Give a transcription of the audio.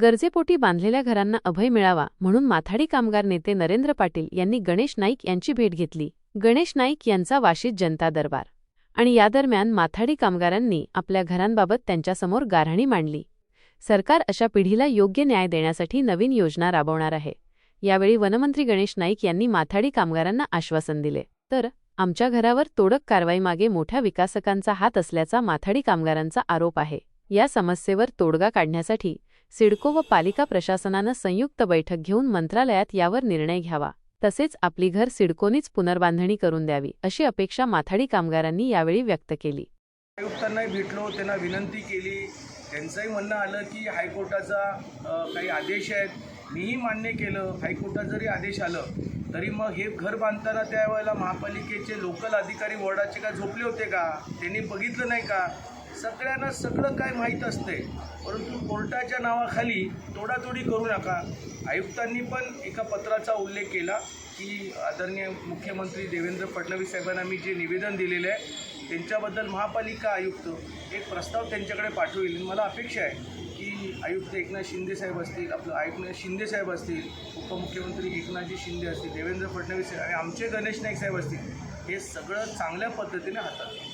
गरजेपोटी बांधलेल्या घरांना अभय मिळावा म्हणून माथाडी कामगार नेते नरेंद्र पाटील यांनी गणेश नाईक यांची भेट घेतली. गणेश नाईक यांचा वाशीत जनता दरबार. आणि या दरम्यान माथाडी कामगारांनी आपल्या घरांबाबत त्यांच्यासमोर गारहाणी मांडली. सरकार अशा पिढीला योग्य न्याय देण्यासाठी नवीन योजना राबवणार आहे. यावेळी वनमंत्री गणेश नाईक यांनी माथाडी कामगारांना आश्वासन दिले. तर आमच्या घरावर तोडक कारवाईमागे मोठ्या विकासकांचा हात असल्याचा माथाडी कामगारांचा आरोप आहे. या समस्येवर तोडगा काढण्यासाठी सिडको व पालिका प्रशासनानं संयुक्त बैठक घेऊन मंत्रालयात यावर निर्णय घ्यावा. तसेच आपली घर सिडकोनीच पुनर्बांधणी करून द्यावी अशी अपेक्षा माथाडी कामगारांनी यावेळी व्यक्त केली. आयुक्तांनाही भेटलो त्यांना विनंती केली. त्यांचंही म्हणणं आलं की हायकोर्टाचा काही आदेश आहेत. मीही मान्य केलं हायकोर्टात जरी आदेश आलं तरी मग हे घर बांधताना त्यावेळेला महापालिकेचे लोकल अधिकारी वॉर्डाचे का झोपले होते का? त्यांनी बघितलं नाही का? सगळ्यांना सगळं काय माहीत असते परंतु कोर्टाच्या नावाखाली तोडातोडी करू नका. आयुक्तांनी पण एका पत्राचा उल्लेख केला की आदरणीय मुख्यमंत्री देवेंद्र फडणवीस साहेबांना मी जे निवेदन दिलेलं आहे त्यांच्याबद्दल महापालिका आयुक्त एक प्रस्ताव त्यांच्याकडे पाठवेल. मला अपेक्षा आहे की आयुक्त एकनाथ शिंदे साहेब असतील आपलं आयुक्त शिंदे साहेब असतील उपमुख्यमंत्री एकनाथजी शिंदे असतील देवेंद्र फडणवीस आणि आमचे गणेश नाईक साहेब असतील हे सगळं चांगल्या पद्धतीने हातात